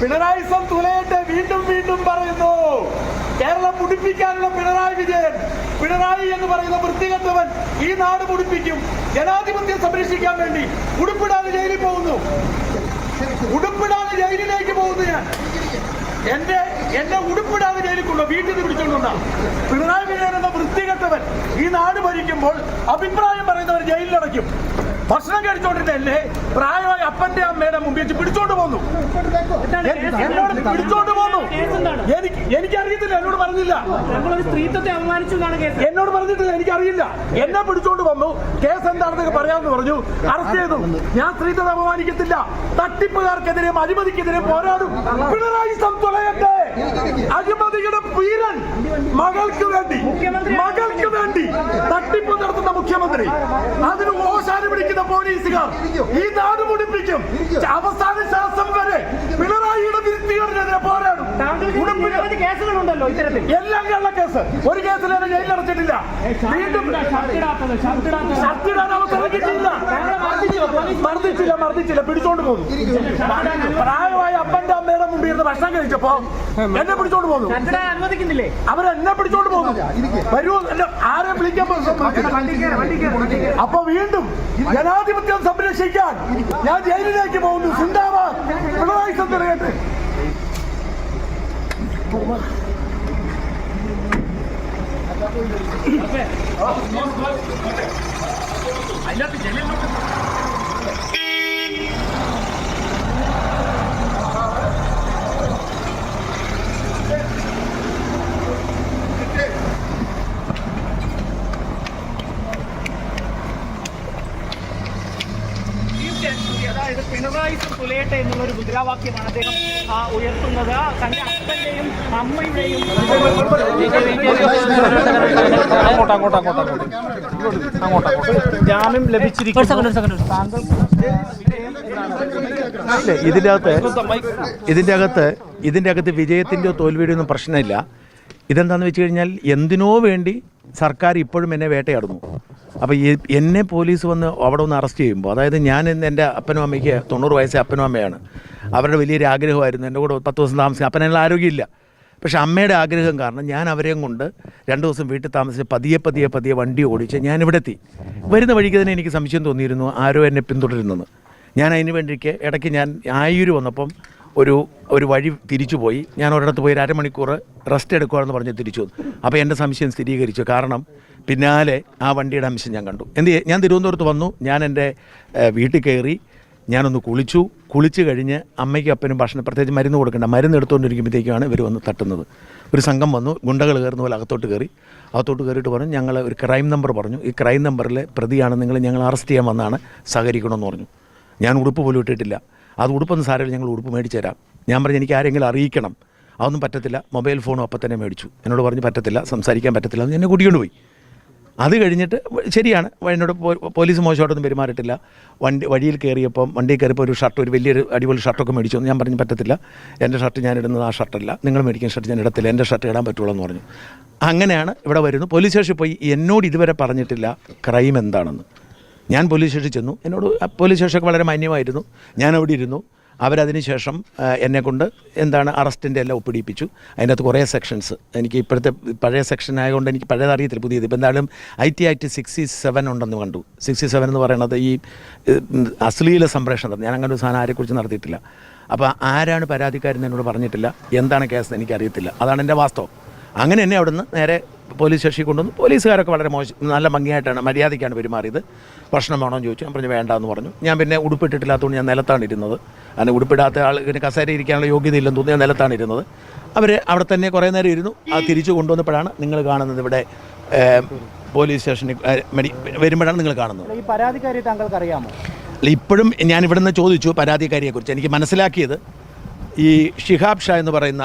Pinarayi some വീണ്ടും വീണ്ടും പറയുന്നു. കേരളം മുടിപ്പിക്കാനുള്ള പിണറായി വിജയൻ. പിണറായി എന്ന് പറയുന്ന വൃത്തികെട്ടവൻ ഈ നാട് മുടിപ്പിക്കും. ജനാധിപത്യം സംരക്ഷിക്കാൻ വേണ്ടി ഉടുപ്പിടാതെ ജയിലിൽ പോകുന്നു. ഉടുപ്പിടാതെ ജയിലിലേക്ക് പോകുന്നു ഞാൻ. എന്റെ എന്റെ ഉടുപ്പിടാതെ ജയിലിക്കുള്ള വീട്ടിൽ നിന്ന് പിടിച്ചോണ്ടുണ്ടാ പിണറായി വിജയൻ എന്ന വൃത്തികെട്ടവൻ ഈ നാട് ഭരിക്കുമ്പോൾ അഭിപ്രായം പറയുന്നവർ ജയിലിലടയ്ക്കും. ഭക്ഷണം കഴിച്ചോണ്ടിരുന്നല്ലേ പ്രായമായ അപ്പന്റെ അമ്മയുടെ മുമ്പിൽ വെച്ച് പിടിച്ചോണ്ട് പോന്നു. എന്നോട് പിടിച്ചോണ്ട് പോന്നു. എനിക്ക് എനിക്കറിയത്തില്ല എന്നോട് പറഞ്ഞില്ല. എന്നോട് പറഞ്ഞിട്ടില്ല എനിക്കറിയില്ല. എന്നെ പിടിച്ചോണ്ട് വന്നു. കേസ് എന്താണെന്നൊക്കെ പറയാമെന്ന് പറഞ്ഞു. അറസ്റ്റ് ചെയ്തു. ഞാൻ സ്ത്രീത്വത്തെ അപമാനിക്കത്തില്ല. തട്ടിപ്പുകാർക്കെതിരെയും അഴിമതിക്കെതിരെ പോരാടും. പിണറായി അഴിമതിയുടെ വീരൻ മകൾക്ക് വേണ്ടി മകൾക്ക് വേണ്ടി തട്ടിപ്പ് നടത്തുന്ന മുഖ്യമന്ത്രി. പോലീസുകാർ ഈ നാട് മുടിപ്പിക്കും. അവസാന ശ്വാസം വരെ പിണറായിയുടെ വിരുത്തികൾക്കെതിരെ പോരാടും താങ്കൾക്ക് ഉടുപ്പിന് നിരവധി കേസുകളുണ്ടല്ലോ ഇത്തരത്തിൽ. എല്ലാം കള്ള കേസ്. ഒരു കേസിൽ എന്നെ വീണ്ടും ഷർട്ടിടാൻ അവസരം കിട്ടിയില്ല മർദ്ദിച്ചില്ല മർദ്ദിച്ചില്ല പിടിച്ചോണ്ട് പോകുന്നു. പ്രായമായ അപ്പന്റെ അമ്മയുടെ മുമ്പിൽ ഇരുന്ന് ഭക്ഷണം കഴിച്ചപ്പോ എന്നെ പിടിച്ചോണ്ട് പോകുന്നു. അനുവദിക്കുന്നില്ലേ? അവരെന്നെ പിടിച്ചോണ്ട് പോകുന്നു. വരൂ ആരെ വിളിക്കാൻ അപ്പൊ വീണ്ടും ജനാധിപത്യം സംരക്ഷിക്കാൻ ഞാൻ ജയിലിലേക്ക് പോകുന്നു. സിന്ദാബാദ് Pinarayi സന്ദ്രകട്ടെ kurmak. Abi, abi, abi. Ayla bir gelin bakalım. മുദ്രാവാക്യമാണ് അദ്ദേഹം ആ, ഉയർത്തുന്നത്. തന്റെ അപ്പന്റെയും അമ്മയുടെയും അങ്ങോട്ട് അങ്ങോട്ട് അങ്ങോട്ട് അങ്ങോട്ട് അങ്ങോട്ട് അങ്ങോട്ട് ജാമ്യം ലഭിച്ചിരിക്കുന്നു ഇതിന്റെ അകത്ത് ഇതിന്റെ അകത്ത് ഇതിന്റെ അകത്ത് വിജയത്തിന്റെയോ തോൽവിയുടെയോ ഒന്നും പ്രശ്നമില്ല. ഇതെന്താണെന്ന് വെച്ച് കഴിഞ്ഞാൽ എന്തിനോ വേണ്ടി സർക്കാർ ഇപ്പോഴും എന്നെ വേട്ടയാടുന്നു. അപ്പോൾ എന്നെ പോലീസ് വന്ന് അവിടെ ഒന്ന് അറസ്റ്റ് ചെയ്യുമ്പോൾ അതായത് ഞാൻ ഇന്ന് എന്റെ അപ്പനും അമ്മയ്ക്ക് തൊണ്ണൂറ് വയസ്സേ അപ്പനും അമ്മയാണ്. അവരുടെ വലിയൊരു ആഗ്രഹമായിരുന്നു. എന്റെ കൂടെ പത്ത് ദിവസം താമസിക്കും അപ്പനുള്ള ആരോഗ്യമില്ല. പക്ഷെ അമ്മയുടെ ആഗ്രഹം കാരണം ഞാൻ അവരെയും കൊണ്ട് രണ്ട് ദിവസം വീട്ടിൽ താമസിച്ച് പതിയെ പതിയെ പതിയെ വണ്ടി ഓടിച്ച് ഞാൻ ഇവിടെ എത്തി. വരുന്ന വഴിക്ക് തന്നെ എനിക്ക് സംശയം തോന്നിയിരുന്നു ആരോ എന്നെ പിന്തുടരുന്നെന്ന്. ഞാൻ അതിന് വേണ്ടിക്ക് ഇടയ്ക്ക് ഞാൻ ആയൂര് വന്നപ്പം ഒരു ഒരു വഴി തിരിച്ചു പോയി. ഞാൻ ഒരിടത്ത് പോയി ഒരു അരമണിക്കൂർ റെസ്റ്റ് എടുക്കുകയാണെന്ന് പറഞ്ഞ് തിരിച്ചു അപ്പോൾ എന്റെ സംശയം സ്ഥിരീകരിച്ചു. കാരണം പിന്നാലെ ആ വണ്ടിയുടെ അംശം ഞാൻ കണ്ടു. എന്ത് ഞാൻ തിരുവനന്തപുരത്ത് വന്നു. ഞാൻ എന്റെ വീട്ടിൽ കയറി. ഞാനൊന്ന് കുളിച്ചു. കുളിച്ച് കഴിഞ്ഞ് അമ്മയ്ക്കും അപ്പനും ഭക്ഷണം പ്രത്യേകിച്ച് മരുന്ന് കൊടുക്കേണ്ട. മരുന്ന് എടുത്തുകൊണ്ടിരിക്കുമ്പോഴത്തേക്കാണ് ഇവർ വന്ന് തട്ടുന്നത്. ഒരു സംഘം വന്നു. ഗുണ്ടകൾ കയറുന്ന പോലെ അകത്തോട്ട് കയറി. അകത്തോട്ട് കയറിയിട്ട് പറഞ്ഞു ഞങ്ങൾ ഒരു ക്രൈം നമ്പർ പറഞ്ഞു. ഈ ക്രൈം നമ്പറിൽ പ്രതിയാണ്. നിങ്ങൾ ഞങ്ങൾ അറസ്റ്റ് ചെയ്യാൻ വന്നാണ്. സഹകരിക്കണമെന്ന് പറഞ്ഞു. ഞാൻ ഉടുപ്പ് പോലും ഇട്ടിട്ടില്ല. അത് ഉടുപ്പൊന്നും സാരമില്ല. ഞങ്ങൾ ഉടുപ്പ് മേടിച്ചു തരാം. ഞാൻ പറഞ്ഞു എനിക്ക് ആരെങ്കിലും അറിയിക്കണം. അതൊന്നും പറ്റത്തില്ല. മൊബൈൽ ഫോണും അപ്പം തന്നെ മേടിച്ചു. എന്നോട് പറഞ്ഞ് പറ്റത്തില്ല. സംസാരിക്കാൻ പറ്റത്തില്ല. എന്ന് എന്നെ കൂട്ടിക്കൊണ്ട് പോയി. അത് കഴിഞ്ഞിട്ട് ശരിയാണ് എന്നോട് പോലീസ് മോശമായിട്ടൊന്നും പെരുമാറിയിട്ടില്ല. വണ്ടി വഴിയിൽ കയറിയപ്പം വണ്ടിയിൽ കയറിയപ്പോൾ ഒരു ഷർട്ട് ഒരു വലിയൊരു അടിപൊളി ഷർട്ടൊക്കെ മേടിച്ചു. ഞാൻ പറഞ്ഞു പറ്റത്തില്ല. എന്റെ ഷർട്ട് ഞാൻ ഇടുന്നത് ആ ഷർട്ടല്ല. നിങ്ങൾ മേടിക്കുന്ന ഷർട്ട് ഞാൻ ഇടത്തില്ല. എന്റെ ഷർട്ട് ഇടാൻ പറ്റുള്ളൂ എന്ന് പറഞ്ഞു. അങ്ങനെയാണ് ഇവിടെ വരുന്നു. പോലീസ് സ്റ്റേഷനിൽ പോയി എന്നോട് ഇതുവരെ പറഞ്ഞിട്ടില്ല ക്രൈം എന്താണെന്ന്. ഞാൻ പോലീസ് സ്റ്റേഷനിൽ ചെന്നു. എന്നോട് പോലീസ് സ്റ്റേഷനൊക്കെ വളരെ മാന്യമായിരുന്നു. ഞാൻ അവിടെ ഇരുന്നു. അവരതിന് ശേഷം എന്നെക്കൊണ്ട് എന്നെ കൊണ്ട് എന്താണ് അറസ്റ്റിന്റെ എല്ലാം ഒപ്പിടിപ്പിച്ചു. അതിനകത്ത് കുറേ സെക്ഷൻസ് എനിക്ക് ഇപ്പോഴത്തെ പഴയ സെക്ഷൻ ആയതുകൊണ്ട് എനിക്ക് പഴയത് അറിയത്തില്ല പുതിയത്. ഇപ്പം എന്തായാലും I T act sixty seven ഉണ്ടെന്ന് കണ്ടു. സിക്സ്റ്റി സെവൻ എന്ന് പറയുന്നത് ഈ അശ്ലീല സംപ്രേഷണം ഞാൻ അങ്ങനെ ഒരു സാധനം ആരെക്കുറിച്ച് നടത്തിയിട്ടില്ല. അപ്പോൾ ആരാണ് പരാതിക്കാരെന്ന് എന്നോട് പറഞ്ഞിട്ടില്ല. എന്താണ് കേസ് എനിക്കറിയത്തില്ല. അതാണ് എന്റെ വാസ്തവം. അങ്ങനെ എന്നെ അവിടുന്ന് നേരെ പോലീസ് സ്റ്റേഷനിൽ കൊണ്ടുവന്നു. പോലീസുകാരൊക്കെ വളരെ മോശം നല്ല ഭംഗിയായിട്ടാണ് മര്യാദയ്ക്കാണ് പെരുമാറിയത്. ഭക്ഷണം വേണോ? എന്ന് ചോദിച്ചു. ഞാൻ പറഞ്ഞു വേണ്ട എന്ന് പറഞ്ഞു. ഞാൻ പിന്നെ ഉടുപ്പിട്ടിട്ടില്ലാത്തതുകൊണ്ട് ഞാൻ നിലത്താണ് ഇരുന്നത് അങ്ങനെ ഉടുപ്പിടാത്ത ആൾ ഇങ്ങനെ കസേര ഇരിക്കാനുള്ള യോഗ്യതയില്ലെന്ന് തോന്നി ഞാൻ നിലത്താണ് ഇരുന്നത് അവർ അവിടെ തന്നെ കുറേ നേരം ഇരുന്നു. അത് തിരിച്ചു കൊണ്ടുവന്നപ്പോഴാണ് നിങ്ങൾ കാണുന്നത് ഇവിടെ പോലീസ് സ്റ്റേഷനിൽ മെഡി വരുമ്പോഴാണ് നിങ്ങൾ കാണുന്നത്. ഈ പരാതിക്കാരി താങ്കൾക്ക് അറിയാമോ അല്ല ഇപ്പോഴും ഞാൻ ഇവിടുന്ന് ചോദിച്ചു പരാതിക്കാരിയെക്കുറിച്ച്. എനിക്ക് മനസ്സിലാക്കിയത് ഈ ഷിഹാബ് ഷാ എന്ന് പറയുന്ന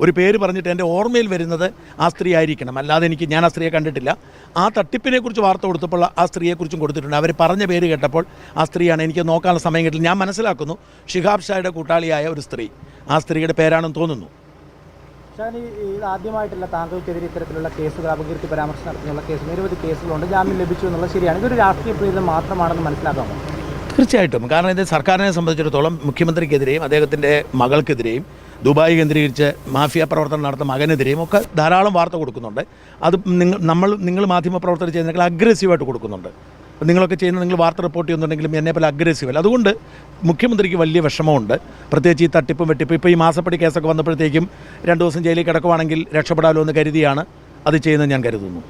ഒരു പേര് പറഞ്ഞിട്ട് എന്റെ ഓർമ്മയിൽ വരുന്നത് ആ സ്ത്രീ ആയിരിക്കണം. അല്ലാതെ എനിക്ക് ഞാൻ ആ സ്ത്രീയെ കണ്ടിട്ടില്ല. ആ തട്ടിപ്പിനെക്കുറിച്ച് വാർത്ത കൊടുത്തപ്പോൾ ആ സ്ത്രീയെക്കുറിച്ചും കൊടുത്തിട്ടുണ്ട്. അവർ പറഞ്ഞ പേര് കേട്ടപ്പോൾ ആ സ്ത്രീയാണ് എനിക്ക് നോക്കാനുള്ള സമയം കിട്ടില്ല. ഞാൻ മനസ്സിലാക്കുന്നു ഷിഹാബ് ഷായുടെ കൂട്ടാളിയായ ഒരു സ്ത്രീ. ആ സ്ത്രീയുടെ പേരാണെന്ന് തോന്നുന്നു. ഇത് ആദ്യമായിട്ടല്ല താങ്കൾക്കെതിരെ ഇത്തരത്തിലുള്ള കേസുകൾ അപകീർത്തി പരാമർശം നടത്തുന്നുള്ള കേസ് നിരവധി കേസുകളുണ്ട്. ജാമ്യം ലഭിച്ചു എന്നുള്ളത് ശരിയാണ്. ഇതൊരു രാഷ്ട്രീയ പ്രേരിതം മാത്രമാണെന്ന് മനസ്സിലാക്കാമോ തീർച്ചയായിട്ടും. കാരണം ഇത് സർക്കാരിനെ സംബന്ധിച്ചിടത്തോളം മുഖ്യമന്ത്രിക്കെതിരെയും അദ്ദേഹത്തിന്റെ മകൾക്കെതിരെയും ദുബായ് കേന്ദ്രീകരിച്ച് മാഫിയ പ്രവർത്തനം നടത്തുന്ന മകനെതിരെയും ഒക്കെ ധാരാളം വാർത്ത കൊടുക്കുന്നുണ്ട്. അത് നിങ്ങൾ നമ്മൾ നിങ്ങൾ മാധ്യമ പ്രവർത്തകർ ചെയ്യുന്നതിനേക്കാൾ അഗ്രസീവായിട്ട് കൊടുക്കുന്നുണ്ട്. നിങ്ങളൊക്കെ ചെയ്യുന്ന നിങ്ങൾ വാർത്ത റിപ്പോർട്ട് ചെയ്യുന്നുണ്ടെങ്കിലും എന്നെ പോലെ അഗ്രസീവ് അല്ല. അതുകൊണ്ട് മുഖ്യമന്ത്രിക്ക് വലിയ വിഷമമുണ്ട്. പ്രത്യേകിച്ച് ഈ തട്ടിപ്പും വെട്ടിപ്പും. ഇപ്പോൾ ഈ മാസപ്പടി കേസൊക്കെ വന്നപ്പോഴത്തേക്കും രണ്ട് ദിവസം ജയിലിൽ കിടക്കുവാണെങ്കിൽ രക്ഷപ്പെടാമല്ലോ എന്ന് കരുതിയാണ്. അത് ചെയ്യുന്നത് ഞാൻ കരുതുന്നു.